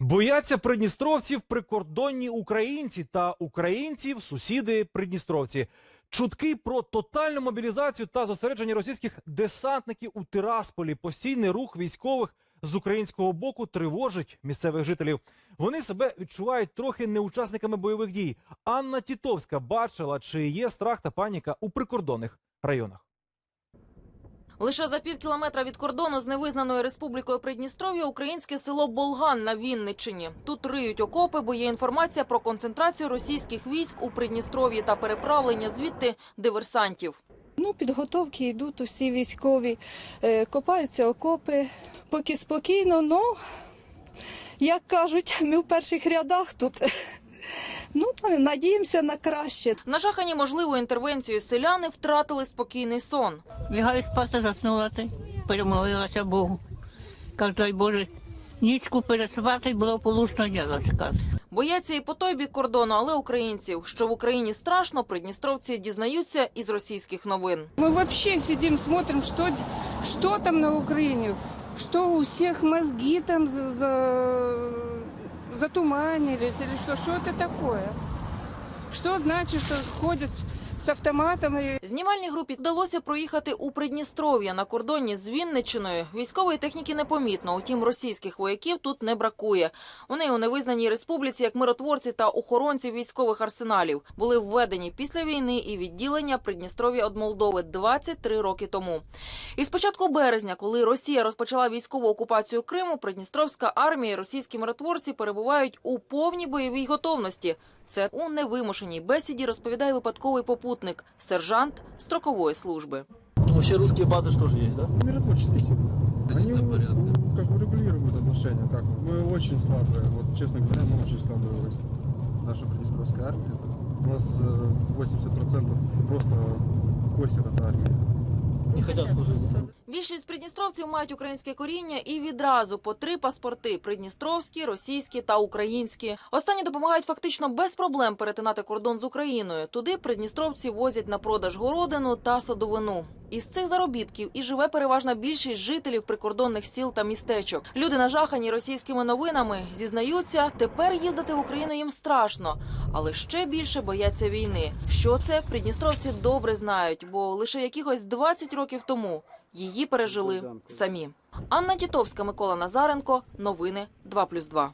Бояться придністровців прикордонні українці та українців сусіди придністровці. Чутки про тотальну мобілізацію та зосередження російських десантників у Тирасполі. Постійний рух військових з українського боку тривожить місцевих жителів. Вони себе відчувають трохи не учасниками бойових дій. Анна Тітовська бачила, чи є страх та паніка у прикордонних районах. Лише за пів кілометра від кордону з невизнаною республікою Придністров'я українське село Болган на Вінниччині. Тут риють окопи, бо є інформація про концентрацію російських військ у Придністров'ї та переправлення звідти диверсантів. Ну, підготовки йдуть усі військові, е, копаються окопи. Поки спокійно, ну, як кажуть, ми в перших рядах тут. Ну, надіємося на краще. Нажахані можливою інтервенцією селяни втратили спокійний сон. Лягаю спати, заснула ти, перемолилася Богу. Кажу, дай Боже, нічку переспати, благополучно дня чекати. Бояться і по той бік кордону, але українців, що в Україні страшно, придністровці дізнаються із російських новин. Мы вообще сидим, смотрим, что, что там на Украине, что у всех мозги там за- затуманились, или что, что это такое? Что значит, что ходят с автоматами Знімальній групі вдалося проїхати у Придністров'я на кордоні з Вінниччиною. Військової техніки непомітно, утім російських вояків тут не бракує. Вони у невизнаній республіці, як миротворці та охоронці військових арсеналів, були введені після війни і відділення Придністров'я від Молдови 23 роки тому. І з початку березня, коли Росія розпочала військову окупацію Криму, Придністровська армія і російські миротворці перебувають у повній бойовій готовності. Це у невимушеній бесіді розповідає випадковий попутник, сержант строкової служби. Вообще русские базы что же есть, да? Миротворческие силы. Они ну, как регулируют отношения. Как? Мы очень слабые. Вот, честно говоря, мы очень слабые войска. Наша Приднестровская армия. У нас э, 80% просто косит эта армия. Не хотят служить. Більшість придністровців мають українське коріння і відразу по три паспорти: придністровські, російські та українські. Останні допомагають фактично без проблем перетинати кордон з Україною. Туди придністровці возять на продаж городину та садовину. Із цих заробітків і живе переважна більшість жителів прикордонних сіл та містечок. Люди нажахані російськими новинами зізнаються, тепер їздити в Україну їм страшно, але ще більше бояться війни. Що це придністровці добре знають, бо лише якихось 20 років тому її пережили самі. Анна Тітовська, Микола Назаренко. Новини 2+,2.